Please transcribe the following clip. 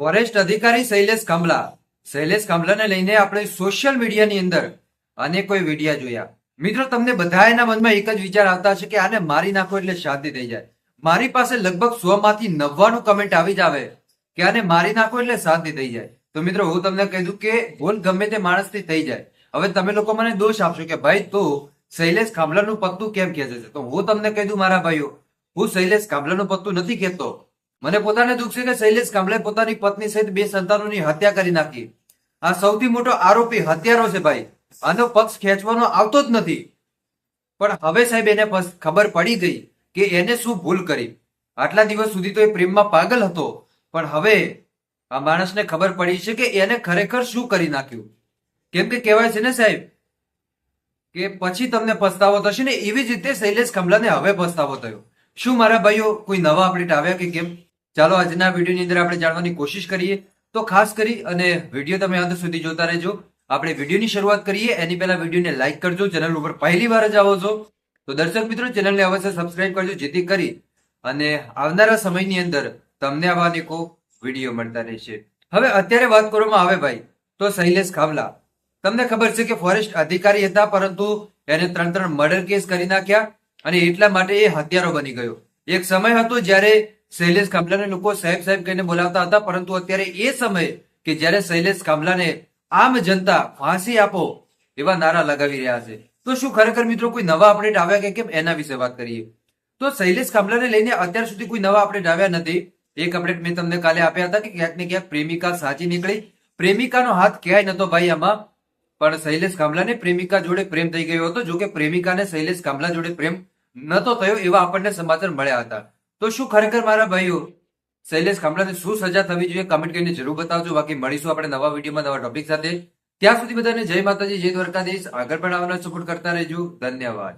Forest અધિકારી શૈલેષ કમલા શૈલેષ કમલાને લઈને આપણે સોશિયલ મીડિયાની અંદર અનેકો વિડીયા જોયા. મિત્રો, તમને બધા એના મનમાં એક જ વિચાર આવતા હશે કે આને મારી નાખો એટલે શાંતિ થઈ જાય. મારી પાસે લગભગ સો માંથી નવ્વાણું કમેન્ટ આવી જ આવે કે આને મારી નાખો એટલે શાંતિ થઈ જાય. તો મિત્રો, હું તમને કહી દઉં કે ભૂલ ગમે તે માણસથી થઈ જાય. હવે તમે લોકો મને દોષ આપશો કે ભાઈ, તો શૈલેષ કામલાનું પત્તું કેમ કહે છે? તો હું તમને કહી દઉં મારા ભાઈઓ, હું શૈલેષ કામલાનું પત્તું નથી કહેતો મને પોતાને દુઃખ છે કે શૈલેષ કાંબલે પોતાની પત્ની સહિત બે સંતાનોની હત્યા કરી નાખી. આ સૌથી મોટો આરોપી હત્યારો છે ભાઈ. આનો પક્ષ ખેંચવાનો આવતો જ નથી. પણ હવે સાહેબ એને ખબર પડી ગઈ કે એને શું ભૂલ કરી. આટલા દિવસ સુધી તો એ પ્રેમમાં પાગલ હતો. પણ હવે આ માણસને ખબર પડી છે કે એને ખરેખર શું કરી નાખ્યું. કેમ કે કહેવાય છે ને સાહેબ કે પછી તમને પસ્તાવો થશે ને એવી જ રીતે શૈલેષ કમલાને હવે પસ્તાવો થયો. શું મારા ભાઈઓ કોઈ નવા અપડેટ આવ્યા કે કેમ? ચાલો આજના વિડીયોની અંદર આપણે જાણવાની કોશિશ કરીએ. તો ખાસ કરી અને વીડિયો તમે અંત સુધી જોતા રહેજો. આપણે વિડીયોની શરૂઆત કરીએ. એની પહેલા વિડીયોને લાઈક કરજો. ચેનલ ઉપર પહેલી વાર જ આવો છો, તો દર્શક મિત્રો, ચેનલને અવશ્ય સબસ્ક્રાઇબ કરજો, જેથી કરી અને આવનારા સમયની અંદર તમને આવા અનેકો વીડિયો મળતા રહેશે. હવે અત્યારે વાત કરવામાં આવે ભાઈ, તો શૈલેષ ખાવલા. તમને ખબર છે કે ફોરેસ્ટ અધિકારી હતા, પરંતુ એને ત્રણ ત્રણ મર્ડર કેસ કરી નાખ્યા અને એટલા માટે એ હત્યારો બની ગયો. એક સમય હતો જ્યારે શૈલેષ કામલાને લોકો સાહેબ સાહેબ કહીને બોલાવતા હતા, પરંતુ અત્યારે એ સમય કે જ્યારે શૈલેષ કામલાને આમ જનતા ફાંસી આપો એવા નારા લગાવી રહ્યા છે. તો શું ખરેખર મિત્રો કોઈ નવા અપડેટ આવ્યા કે કેમ? એના વિશે વાત કરીએ. તો શૈલેષ કામલાને લઈને અત્યાર સુધી કોઈ નવા અપડેટ આવ્યા નથી. એક અપડેટ મેં તમને કાલે આપ્યા હતા કે ક્યાંક ને ક્યાંક પ્રેમિકા સાચી નીકળી. પ્રેમિકાનો હાથ ક્યાંય નતો ભાઈ આમાં. પણ શૈલેષ કામલાને પ્રેમિકા જોડે પ્રેમ થઈ ગયો હતો. જો કે પ્રેમિકાને શૈલેષ કામલા જોડે પ્રેમ નતો થયો એવા આપણને સમાચાર મળ્યા હતા. તો શું ખરેખર મારા ભાઈઓ? શૈલેષ કામલાને શું સજા થવી જોઈએ કમેન્ટ કરીને જરૂર બતાવજો. બાકી મળીશું આપણે નવા વિડીયોમાં નવા ટોપિક સાથે. ત્યાં સુધી બધાને જય માતાજી, જય દ્વારકાધીશ. આગળ પણ આવનાર સપોર્ટ કરતા રહેજો. ધન્યવાદ.